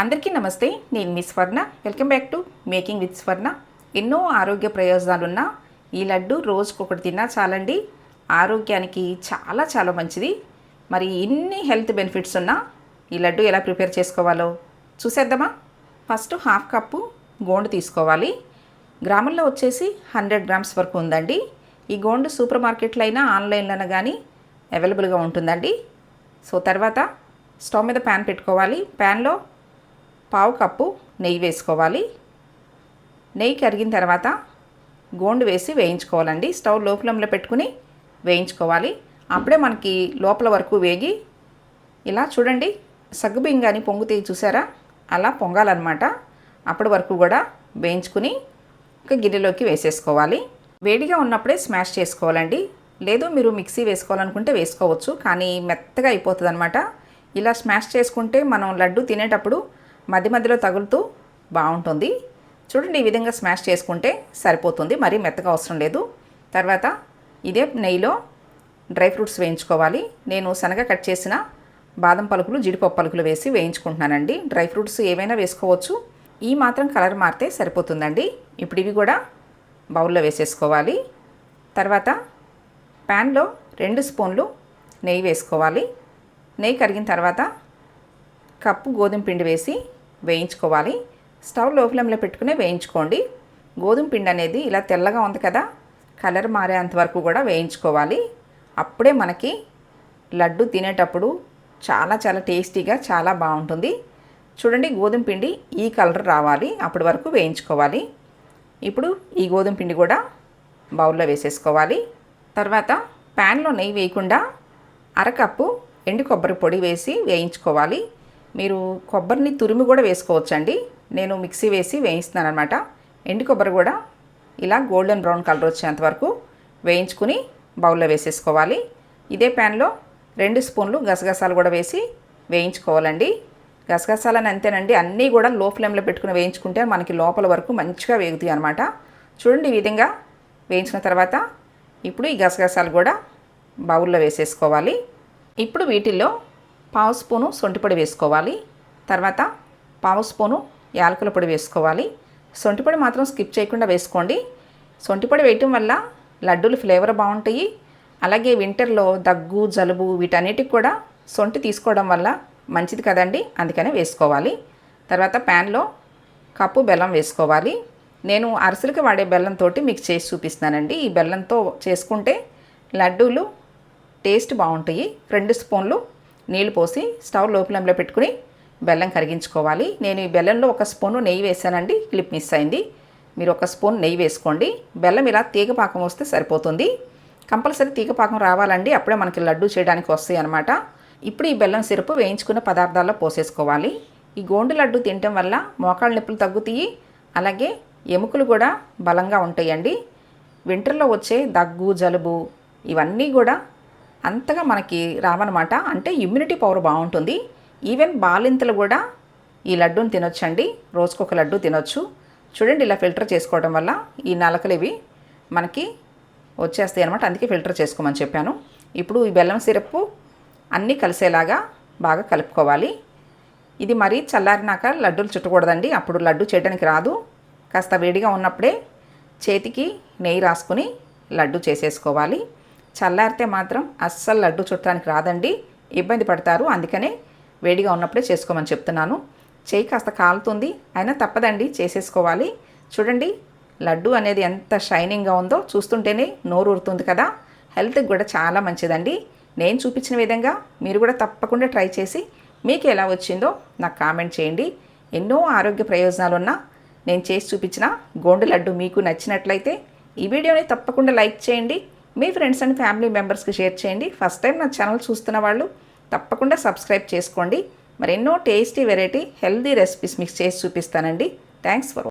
అందరికీ నమస్తే నేను మీ Swarna. Welcome back to making with Swarna ఎన్నో ఆరోగ్య ప్రయోజనాలున్న ఈ లడ్డు రోజుకొకటి తిన్నా చాలండి. ఆరోగ్యానికి చాలా చాలా మంచిది. మరి ఇన్ని హెల్త్ బెనిఫిట్స్ ఉన్న ఈ లడ్డు ఎలా ప్రిపేర్ చేసుకోవాలో చూసేద్దామా? ఫస్ట్ హాఫ్ కప్పు గోండు తీసుకోవాలి. గ్రాముల్లో వచ్చేసి హండ్రెడ్ గ్రామ్స్ వరకు ఉందండి. ఈ గోండు సూపర్ మార్కెట్లో అయినా ఆన్లైన్లోనే కానీ అవైలబుల్గా ఉంటుందండి. సో తర్వాత స్టవ్ మీద ప్యాన్ పెట్టుకోవాలి. ప్యాన్లో పావు కప్పు నెయ్యి వేసుకోవాలి. నెయ్యి కరిగిన తర్వాత గోండు వేసి వేయించుకోవాలండి. స్టవ్ లోపలంలో పెట్టుకుని వేయించుకోవాలి. అప్పుడే మనకి లోపల వరకు వేగి ఇలా చూడండి సగ్గుబియ్యం కానీ పొంగుతాయి చూసారా? అలా పొంగాలన్నమాట. అప్పటి వరకు కూడా వేయించుకుని ఒక గిన్నెలోకి వేసేసుకోవాలి. వేడిగా ఉన్నప్పుడే స్మాష్ చేసుకోవాలండి. లేదు మీరు మిక్సీ వేసుకోవాలనుకుంటే వేసుకోవచ్చు కానీ మెత్తగా అయిపోతుంది ఇలా స్మాష్ చేసుకుంటే మనం లడ్డు తినేటప్పుడు మధ్య మధ్యలో తగులుతూ బాగుంటుంది. చూడండి ఈ విధంగా స్మాష్ చేసుకుంటే సరిపోతుంది. మరీ మెత్తగా అవసరం లేదు. తర్వాత ఇదే నెయ్యిలో డ్రై ఫ్రూట్స్ వేయించుకోవాలి. నేను శనగ కట్ చేసిన బాదం పలుకులు జీడిపప్పు పలుకులు వేసి వేయించుకుంటున్నానండి. డ్రై ఫ్రూట్స్ ఏవైనా వేసుకోవచ్చు. ఈ మాత్రం కలర్ మారితే సరిపోతుందండి. ఇప్పుడు ఇవి కూడా బౌల్లో వేసేసుకోవాలి. తర్వాత ప్యాన్లో రెండు స్పూన్లు నెయ్యి వేసుకోవాలి. నెయ్యి కరిగిన తర్వాత కప్పు గోధుమ పిండి వేసి వేయించుకోవాలి. స్టవ్లో ఫ్లేమ్లో పెట్టుకుని వేయించుకోండి. గోధుమ పిండి అనేది ఇలా తెల్లగా ఉంది కదా కలర్ మారేంత వరకు కూడా వేయించుకోవాలి. అప్పుడే మనకి లడ్డు తినేటప్పుడు చాలా చాలా టేస్టీగా చాలా బాగుంటుంది. చూడండి గోధుమ పిండి ఈ కలర్ రావాలి. అప్పటి వరకు వేయించుకోవాలి. ఇప్పుడు ఈ గోధుమ పిండి కూడా బౌల్లో వేసేసుకోవాలి. తర్వాత ప్యాన్లో నెయ్యి వేయకుండా అరకప్పు ఎండు కొబ్బరి పొడి వేసి వేయించుకోవాలి. మీరు కొబ్బరిని తురిమి కూడా వేసుకోవచ్చండి. నేను మిక్సీ వేసి వేయిస్తున్నాను అనమాట ఎండు కొబ్బరి కూడా ఇలా గోల్డెన్ బ్రౌన్ కలర్ వచ్చేంత వరకు వేయించుకుని బౌల్లో వేసేసుకోవాలి. ఇదే ప్యాన్లో రెండు స్పూన్లు గసగసాలు కూడా వేసి వేయించుకోవాలండి. గసగసాలని అంతేనండి. అన్నీ కూడా లో ఫ్లేమ్లో పెట్టుకుని వేయించుకుంటే మనకి లోపల వరకు మంచిగా వేగుతాయి అనమాట చూడండి ఈ విధంగా వేయించిన తర్వాత ఇప్పుడు ఈ గసగసాలు కూడా బౌల్లో వేసేసుకోవాలి. ఇప్పుడు వీటిల్లో పావు స్పూను సొంటిపొడి వేసుకోవాలి. తర్వాత పావు స్పూను యాలకుల పొడి వేసుకోవాలి. సొంటిపొడి మాత్రం స్కిప్ చేయకుండా వేసుకోండి. సొంటిపొడి వేయటం వల్ల లడ్డూలు ఫ్లేవర్ బాగుంటాయి. అలాగే వింటర్లో దగ్గు జలుబు వీటన్నిటికి కూడా సొంటి తీసుకోవడం వల్ల మంచిది కదండి అందుకనే వేసుకోవాలి. తర్వాత ప్యాన్లో కప్పు బెల్లం వేసుకోవాలి. నేను అరసలకి వాడే బెల్లంతో మీకు చేసి చూపిస్తున్నానండి. ఈ బెల్లంతో చేసుకుంటే లడ్డూలు టేస్ట్ బాగుంటాయి. రెండు స్పూన్లు నీళ్ళు పోసి స్టవ్లో ఫ్లేమ్లో పెట్టుకుని బెల్లం కరిగించుకోవాలి. నేను ఈ బెల్లంలో ఒక స్పూను నెయ్యి వేసానండి క్లిప్ మిస్ అయింది. మీరు ఒక స్పూన్ నెయ్యి వేసుకోండి. బెల్లం ఇలా తీగ పాకం వస్తే సరిపోతుంది. కంపల్సరీ తీగపాకం రావాలండి. అప్పుడే మనకి లడ్డు చేయడానికి వస్తాయి అనమాట ఇప్పుడు ఈ బెల్లం సిరపు వేయించుకున్న పదార్థాల్లో పోసేసుకోవాలి. ఈ గోండు లడ్డు తినటం వల్ల మోకాళ్ళ నొప్పులు తగ్గుతాయి. అలాగే ఎముకలు కూడా బలంగా ఉంటాయండి. వింటర్లో వచ్చే దగ్గు జలుబు ఇవన్నీ కూడా అంతగా మనకి రావన్నమాట. అంటే ఇమ్యూనిటీ పవర్ బాగుంటుంది. ఈవెన్ బాలింతలు కూడా ఈ లడ్డూని తినొచ్చండి. రోజుకొక లడ్డు తినొచ్చు. చూడండి ఇలా ఫిల్టర్ చేసుకోవడం వల్ల ఈ నలకలు ఇవి మనకి వచ్చేస్తాయి అనమాట అందుకే ఫిల్టర్ చేసుకోమని చెప్పాను. ఇప్పుడు ఈ బెల్లం సిరప్ అన్నీ కలిసేలాగా బాగా కలుపుకోవాలి. ఇది మరీ చల్లారినాక లడ్డూలు చుట్టకూడదండి. అప్పుడు లడ్డు చేయడానికి రాదు. కాస్త వేడిగా ఉన్నప్పుడే చేతికి నెయ్యి రాసుకుని లడ్డు చేసేసుకోవాలి. చల్లారితే మాత్రం అస్సలు లడ్డు చుట్టడానికి రాదండి. ఇబ్బంది పడతారు. అందుకనే వేడిగా ఉన్నప్పుడే చేసుకోమని చెప్తున్నాను. చేయి కాస్త కాలుతుంది. అయినా తప్పదండి. చేసేసుకోవాలి. చూడండి లడ్డు అనేది ఎంత షైనింగ్గా ఉందో చూస్తుంటేనే నోరు ఊరుతుంది కదా. హెల్త్కి కూడా చాలా మంచిదండి. నేను చూపించిన విధంగా మీరు కూడా తప్పకుండా ట్రై చేసి మీకు ఎలా వచ్చిందో నాకు కామెంట్ చేయండి. ఎన్నో ఆరోగ్య ప్రయోజనాలు ఉన్నా నేను చేసి చూపించిన గోండు లడ్డు మీకు నచ్చినట్లయితే ఈ వీడియోని తప్పకుండా లైక్ చేయండి. మీ ఫ్రెండ్స్ అండ్ ఫ్యామిలీ మెంబర్స్కి షేర్ చేయండి. ఫస్ట్ టైం నా ఛానల్ చూస్తున్న వాళ్ళు తప్పకుండా సబ్స్క్రైబ్ చేసుకోండి. మరి ఎన్నో టేస్టీ వెరైటీ హెల్దీ రెసిపీస్ మీకు చేసి చూపిస్తానండి. Thanks for